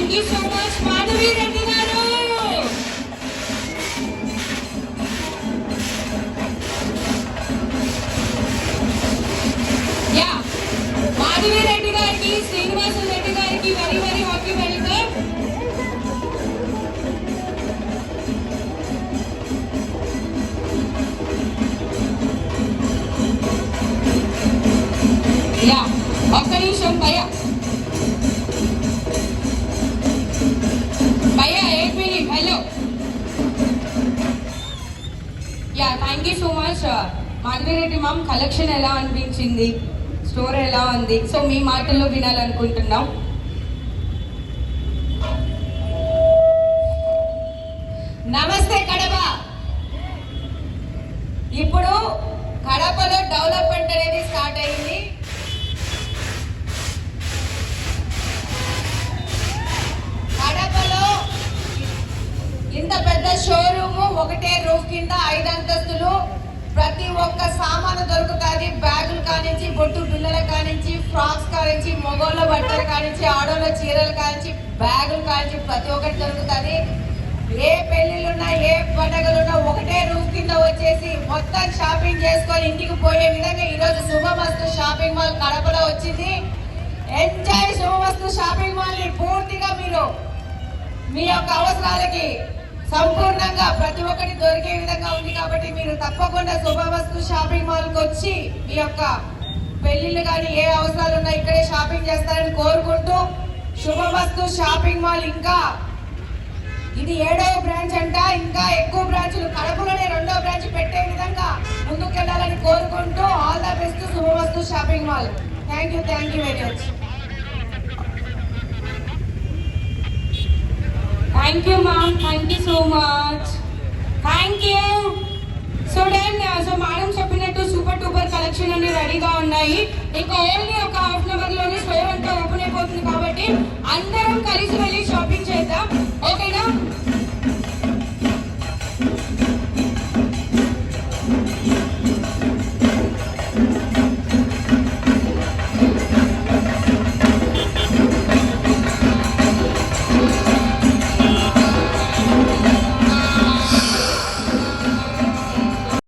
thank you so much Madhavi Reddy గారు yeah Madhavi Reddy గారికి శ్రీనివాస రెడ్డి గారికి very very happy welcome yeah ఒక్క నిమిషం భయ భయ yeah thank you so much Madhavi Reddy ma'am collection ఎలా అనిపించింది? స్టోర్ ఎలా ఉంది? సో మీ మాటల్లో వినాలనుకుంటున్నాం. నమస్తే కడప. ఇప్పుడు కడపలో డెవలప్మెంట్ అనేది స్టార్ట్ అయింది కడపలో ఇంత పెద్ద షోరూమ్ ఒకటే రూఫ్ కింద ఐదు అంతస్తులు. ప్రతి ఒక్క సామాను దొరుకుతుంది. బ్యాగులు కానించి బొట్టు బిల్లల కానించి ఫ్రాక్స్ కానించి మగోళ్ళ బట్టలు కానించి ఆడోళ్ళ చీరలు కానించి బ్యాగులు కానించి ప్రతి ఒక్కటి దొరుకుతుంది. ఏ పెళ్ళిళ్ళున్నా ఏ పండగలున్నా ఒకటే రూఫ్ కింద వచ్చేసి మొత్తం షాపింగ్ చేసుకొని ఇంటికి పోయే విధంగా ఈరోజు శుభమస్తు షాపింగ్ మాల్ కడపలో వచ్చింది. ఎంజాయ్ శుభమస్తు షాపింగ్ మాల్ని పూర్తిగా మీరు మీ యొక్క అవసరాలకి సంపూర్ణంగా ప్రతి ఒక్కటి దొరికే విధంగా ఉంది కాబట్టి మీరు తప్పకుండా శుభవస్తు షాపింగ్ మాల్కి వచ్చి మీ యొక్క పెళ్ళిళ్ళు కానీ ఏ అవసరాలు ఉన్నా ఇక్కడే షాపింగ్ చేస్తారని కోరుకుంటూ శుభవస్తు షాపింగ్ మాల్ ఇంకా ఇది ఏడవ బ్రాంచ్ అంట. ఇంకా ఎక్కువ బ్రాంచ్లు కడపలోనే రెండో బ్రాంచ్ పెట్టే విధంగా ముందుకెళ్ళాలని కోరుకుంటూ all the best Shubhavastu shopping mall. Thank you thank you very much. Thank you ma'am thank you so much thank you so then so madam చెప్పినట్టు సూపర్ టూపర్ కలెక్షన్ అన్ని రెడీగా ఉన్నాయి. ఇంకా ఓన్లీ ఒక హాఫ్ అన్ అవర్లోనే store అంతా open అయిపోతుంది కాబట్టి